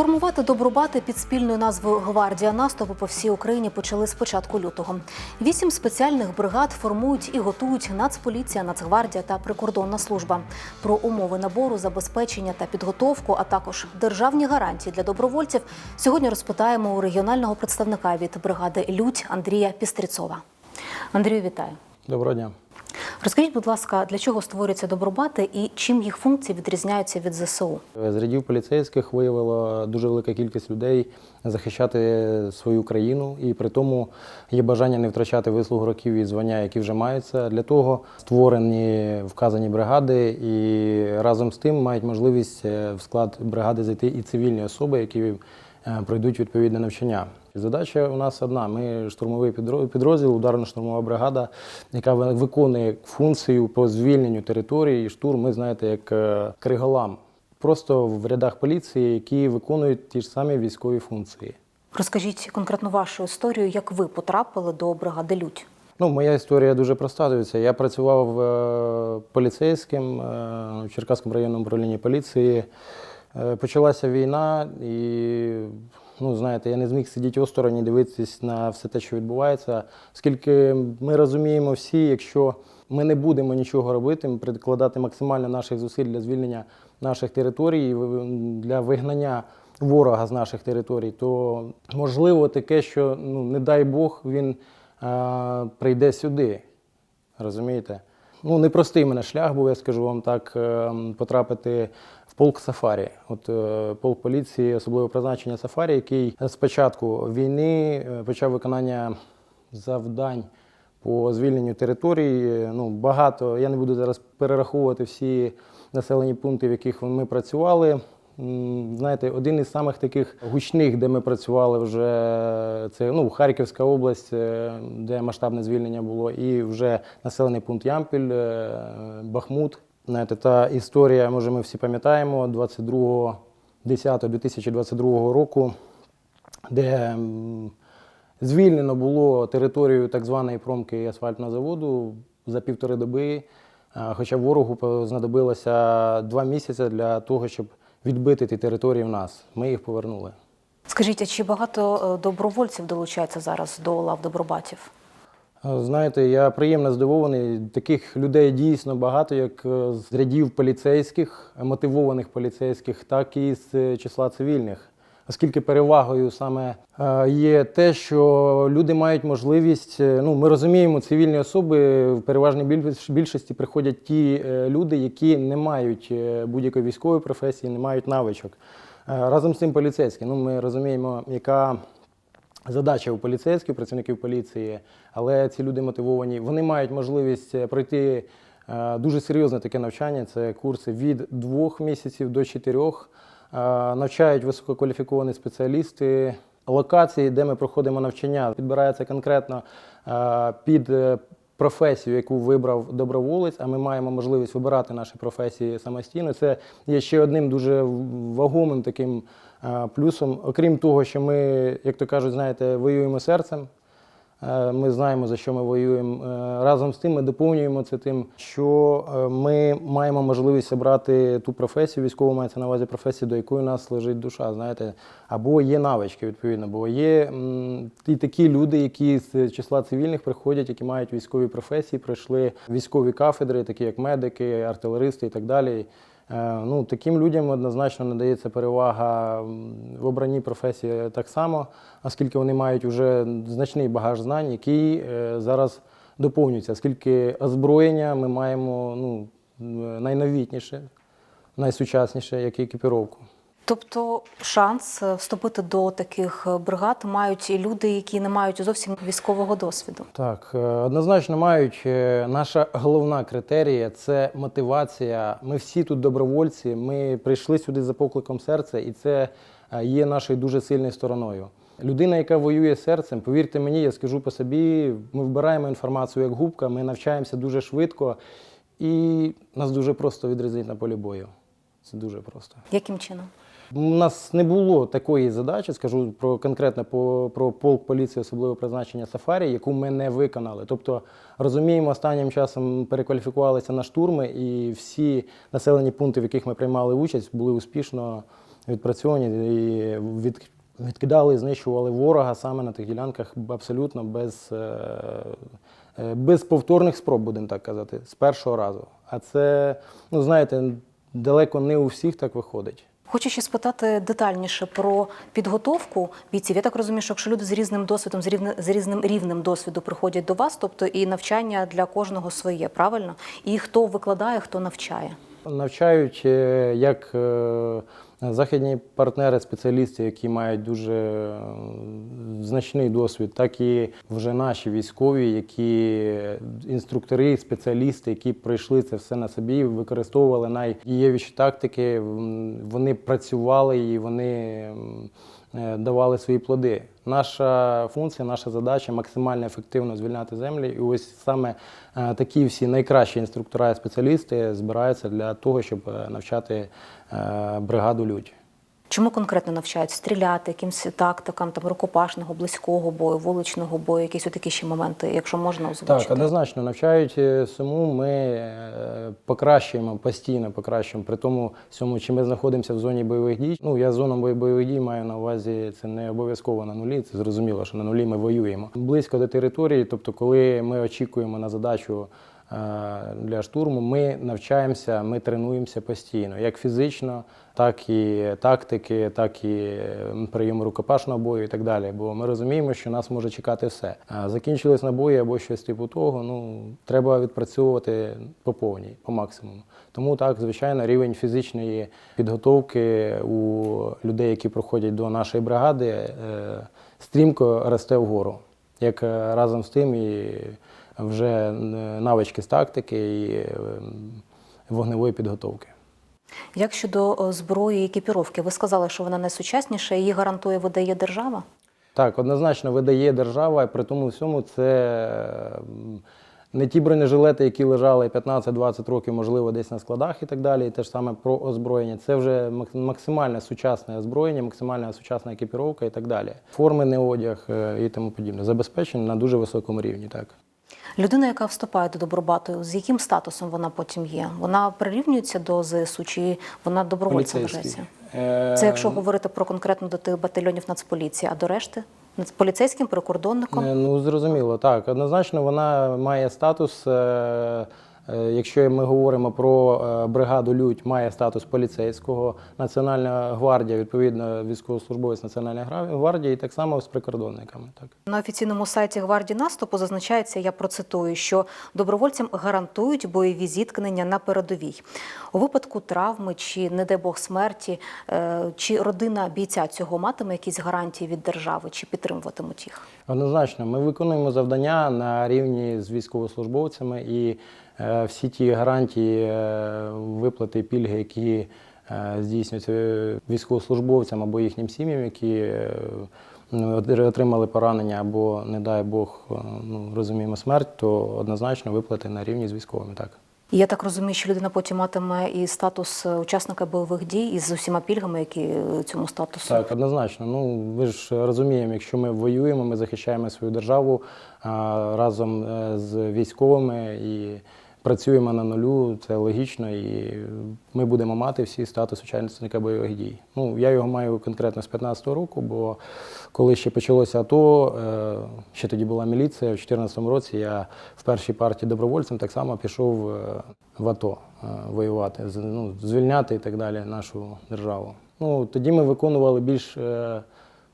Формувати добробати під спільною назвою Гвардія наступу по всій Україні почали з початку лютого. Вісім спеціальних бригад формують і готують Нацполіція, Нацгвардія та прикордонна служба. Про умови набору, забезпечення та підготовку, а також державні гарантії для добровольців сьогодні розпитаємо у регіонального представника від бригади Людь Андрія Пістріцова. Андрію, вітаю. Доброго дня. Розкажіть, будь ласка, для чого створюються добробати і чим їх функції відрізняються від ЗСУ? З рядів поліцейських виявила дуже велика кількість людей захищати свою країну, і при тому є бажання не втрачати вислуг років і звання, які вже маються. Для того створені вказані бригади, і разом з тим мають можливість е, в склад бригади зайти і цивільні особи, які е, пройдуть відповідне навчання. Задача у нас одна: ми штурмовий підрозділ, ударно-штурмова бригада, яка виконує функцію по звільненню території. І штурм, ми знаєте, як е, криголам. Просто в рядах поліції, які виконують ті ж самі військові функції. Розкажіть конкретно вашу історію, як ви потрапили до бригади Людь. Ну, моя історія дуже проста. Дивіться. Я працював е, поліцейським е, в Черкаському районному управлінні поліції. Е, почалася війна, і ну, знаєте, я не зміг сидіти осторонь і дивитися на все те, що відбувається. Оскільки ми розуміємо всі, якщо ми не будемо нічого робити, прикладати максимально наших зусиль для звільнення наших територій, для вигнання ворога з наших територій, то можливо таке, що ну не дай Бог він е, прийде сюди. Розумієте? Ну, непростий мене шлях був, я скажу вам так, е, потрапити в полк Сафарі. От е, полк поліції особливого призначення Сафарі, який з початку війни е, почав виконання завдань по звільненню території. Ну, багато, я не буду зараз перераховувати всі населені пункти, в яких ми працювали. Знаєте, один із самих таких гучних, де ми працювали вже, це ну, Харківська область, е, де масштабне звільнення було, і вже населений пункт Ямпіль, Бахмут. Знаєте, та історія, може, ми всі пам'ятаємо, 22-2022 року, де звільнено було територію так званої промки асфальтного заводу за півтори доби. Хоча ворогу знадобилося два місяці для того, щоб відбити ті території в нас. Ми їх повернули. Скажіть, а чи багато е, добровольців долучається зараз до лав добробатів? Знаєте, я приємно здивований. Таких людей дійсно багато, як е, з рядів поліцейських, мотивованих поліцейських, так і з е, числа цивільних. Оскільки перевагою саме е, є те, що люди мають можливість. Ну, ми розуміємо, цивільні особи в переважній більшості приходять ті люди, які не мають будь-якої військової професії, не мають навичок. Разом з цим поліцейські. Ну, ми розуміємо, яка задача у поліцейських, працівників поліції, але ці люди мотивовані. Вони мають можливість е, пройти е, дуже серйозне таке навчання. Це курси від двох місяців до чотирьох. Е, Навчають висококваліфіковані спеціалісти. Локації, де ми проходимо навчання, підбирається конкретно під професію, яку вибрав доброволець, а ми маємо можливість вибирати наші професії самостійно. Це є ще одним дуже вагомим таким плюсом. Окрім того, що ми, як то кажуть, знаєте, воюємо серцем. Ми знаємо, за що ми воюємо. Е, Разом з тим ми доповнюємо це тим, що е, ми маємо можливість обрати ту професію, військову мається на увазі професію, до якої нас лежить душа, знаєте, або є навички, відповідно, бо є і такі люди, які з числа цивільних приходять, які мають військові професії, пройшли військові кафедри, такі як медики, артилеристи і так далі. Е, Ну, таким людям однозначно надається перевага в обранні професії так само, оскільки вони мають вже значний багаж знань, який е, зараз доповнюється, оскільки озброєння ми маємо ну, найновітніше, найсучасніше, як і екіпіровку. Тобто шанс е, вступити до таких е, бригад мають і люди, які не мають зовсім військового досвіду. Так, е, однозначно мають. Наша головна критерія це мотивація. Ми всі тут добровольці. Ми прийшли сюди за покликом серця, і це є нашою дуже сильною стороною. Людина, яка воює серцем, повірте мені, я скажу по собі, ми вбираємо інформацію як губка, ми навчаємося дуже швидко, і нас дуже просто відрізнити на полі бою. Це дуже просто. Яким чином? У нас не було такої задачі, скажу про конкретно по, про полк поліції особливого призначення Сафарі, яку ми не виконали. Тобто розуміємо, останнім часом перекваліфікувалися на штурми, і всі населені пункти, в яких ми приймали участь, були успішно відпрацьовані і від, відкидали, знищували ворога саме на тих ділянках абсолютно без, е, е, без повторних спроб, будемо так казати, з першого разу. А це, ну знаєте, далеко не у всіх так виходить. Хочу ще спитати детальніше про підготовку бійців. Я так розумію, що якщо люди з різним досвідом, з рівне з різним рівнем досвіду приходять до вас, тобто і навчання для кожного своє, правильно? І хто викладає, хто навчає. Навчають е, як е, західні партнери, спеціалісти, які мають дуже значний досвід, так і вже наші військові, які інструктори, спеціалісти, які пройшли це все на собі, використовували найдієвіші тактики. Вони працювали і вони е, давали свої плоди. Наша функція, наша задача максимально ефективно звільняти землі. І ось саме е, такі всі найкращі інструктора і спеціалісти збираються для того, щоб е, навчати е, бригаду людь. Чому конкретно навчають стріляти, якимсь тактикам, там рукопашного, близького бою, вуличного бою, якісь отакі ще моменти, якщо можна озвучити? Так, однозначно навчають е, всьому. Ми е, покращуємо постійно, покращуємо при тому всьому, чи ми знаходимося в зоні бойових дій. Ну я зону бой- бойових дій маю на увазі. Це не обов'язково на нулі. Це зрозуміло, що на нулі ми воюємо близько до території. Тобто, коли ми очікуємо на задачу. Е, Для штурму ми навчаємося, ми тренуємося постійно, як фізично, так і тактики, так і е, прийому рукопашного бою і так далі. Бо ми розуміємо, що нас може чекати все. Закінчились набої або щось типу того. Ну треба відпрацьовувати по повній, по максимуму. Тому так, звичайно, рівень фізичної підготовки у людей, які проходять до нашої бригади, е, стрімко росте вгору. Як е, разом з тим і вже е, навички з тактики і е, вогневої підготовки. Як щодо зброї і екіпіровки? Ви сказали, що вона найсучасніша, її гарантує, видає держава? Так, однозначно видає держава, і при тому всьому це не ті бронежилети, які лежали 15-20 років, можливо, десь на складах і так далі. І те ж саме про озброєння. Це вже мак- максимально сучасне озброєння, максимально сучасна екіпіровка і так далі. Форми, одяг е, і тому подібне. Забезпечені на дуже високому рівні. Так. Людина, яка вступає до добробату, з яким статусом вона потім є? Вона прирівнюється до ЗСУ чи вона добровольцем вважається? Е, Це якщо говорити про конкретно до тих батальйонів Нацполіції, а до решти? Поліцейським, прикордонником? Е, Ну, зрозуміло, так. Однозначно, вона має статус. Е, Якщо ми говоримо про е, бригаду Людь, має статус поліцейського, Національна гвардія, відповідно, військовослужбовець Національної гвардії, і так само з прикордонниками. Так. На офіційному сайті гвардії наступу зазначається, я процитую, що добровольцям гарантують бойові зіткнення на передовій. У випадку травми чи, не дай Бог, смерті, е, чи родина бійця цього матиме якісь гарантії від держави, чи підтримуватимуть їх? Однозначно, ми виконуємо завдання на рівні з військовослужбовцями і всі ті гарантії, е, виплати, пільги, які е, здійснюються військовослужбовцям або їхнім сім'ям, які е, отримали поранення або, не дай Бог, е, ну, розуміємо, смерть, то однозначно виплати на рівні з військовими. Так. І я так розумію, що людина потім матиме і статус е, учасника бойових дій із усіма пільгами, які е, цьому статусу. Так, однозначно. Ну ви ж розуміємо, якщо ми воюємо, ми захищаємо свою державу а, разом е, з військовими і працюємо на нулю. Це логічно, і ми будемо мати всі статус учасника бойових дій. Ну я його маю конкретно з 15-го року, бо коли ще почалося АТО, е, ще тоді була міліція. В 2014 році я в першій партії добровольцем так само пішов е, в АТО е, воювати, ну, звільняти і так далі нашу державу. Ну, тоді ми виконували більш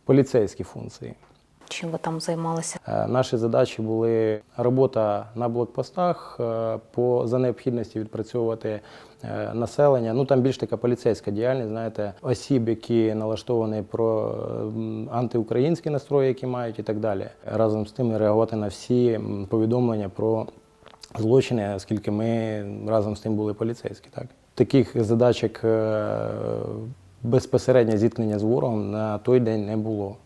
поліцейські функції. Чим ви там займалися? Е, Наші задачі були робота на блокпостах, е, по, за необхідності відпрацьовувати е, населення. Ну там більш така поліцейська діяльність, знаєте, осіб, які налаштовані про антиукраїнські настрої, які мають і так далі. Разом з тим реагувати на всі повідомлення про злочини, оскільки ми разом з тим були поліцейські. Так? Таких задач, як е, безпосереднє зіткнення з ворогом, на той день не було.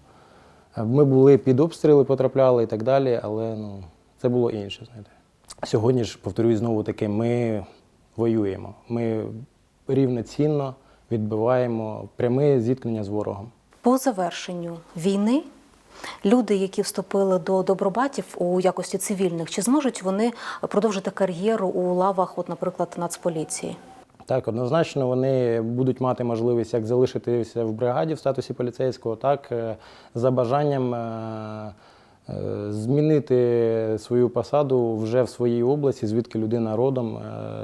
Ми були під обстріли, потрапляли і так далі, але ну, це було інше. Знаєте. Сьогодні ж, повторюю знову таки, ми воюємо. Ми рівноцінно відбиваємо пряме зіткнення з ворогом. По завершенню війни люди, які вступили до добробатів у якості цивільних, чи зможуть вони продовжити кар'єру у лавах, от, наприклад, Нацполіції? Так, однозначно вони будуть мати можливість як залишитися в бригаді в статусі поліцейського, так е, за бажанням е, е, змінити свою посаду вже в своїй області, звідки людина родом,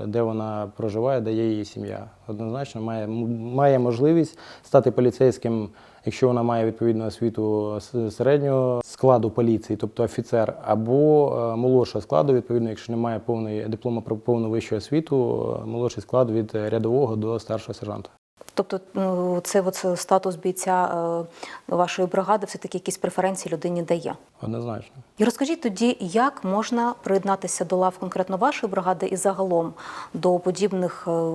де вона проживає, де є її сім'я. Однозначно має, має можливість стати поліцейським, якщо вона має відповідну освіту середнього складу поліції, тобто офіцер, або е, молодшого складу, відповідно, якщо немає повної диплома про повну вищу освіту, е, молодший склад від рядового до старшого сержанта. Тобто, ну, це от статус бійця е, вашої бригади, все таки якісь преференції людині дає. Однозначно. І розкажіть тоді, як можна приєднатися до лав конкретно вашої бригади і загалом до подібних е,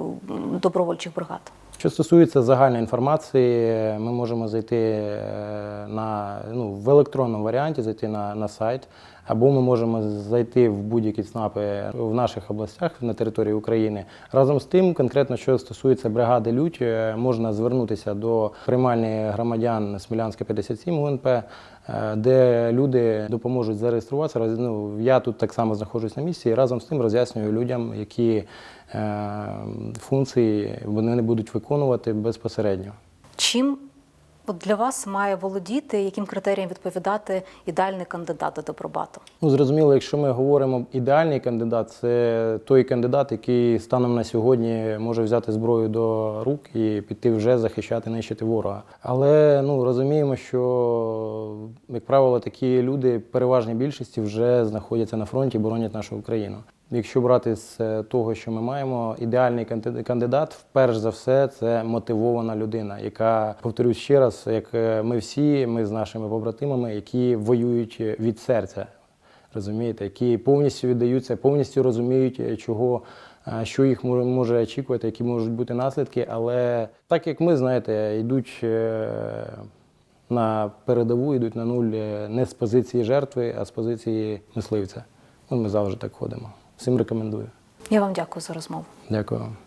добровольчих бригад? Що стосується загальної інформації, ми можемо зайти е, на, ну, в електронному варіанті, зайти на, на сайт, або ми можемо зайти в будь-які ЦНАПи в наших областях на території України. Разом з тим, конкретно що стосується бригади Лють, е, можна звернутися до приймальні громадян Смілянська 57 УНП, е, де люди допоможуть зареєструватися. Ну, я тут так само знаходжусь на місці і разом з тим роз'яснюю людям, які е, функції вони не будуть виконувати безпосередньо. Чим от для вас має володіти, яким критеріям відповідати ідеальний кандидат до добробату? Ну, зрозуміло, якщо ми говоримо ідеальний кандидат, це той кандидат, який станом на сьогодні може взяти зброю до рук і піти вже захищати, нищити ворога. Але ну розуміємо, що як правило, такі люди, переважній більшості, вже знаходяться на фронті боронять нашу Україну. Якщо брати з е, того, що ми маємо, ідеальний кандидат, перш за все, це мотивована людина, яка, повторюсь ще раз, як е, ми всі, ми з нашими побратимами, які воюють від серця, розумієте, які повністю віддаються, повністю розуміють, е, чого, що їх може, очікувати, які можуть бути наслідки. Але так як ми, знаєте, йдуть на передову, йдуть на нуль не з позиції жертви, а з позиції мисливця. Ми завжди так ходимо. Всім рекомендую. Я вам дякую за розмову. Дякую вам.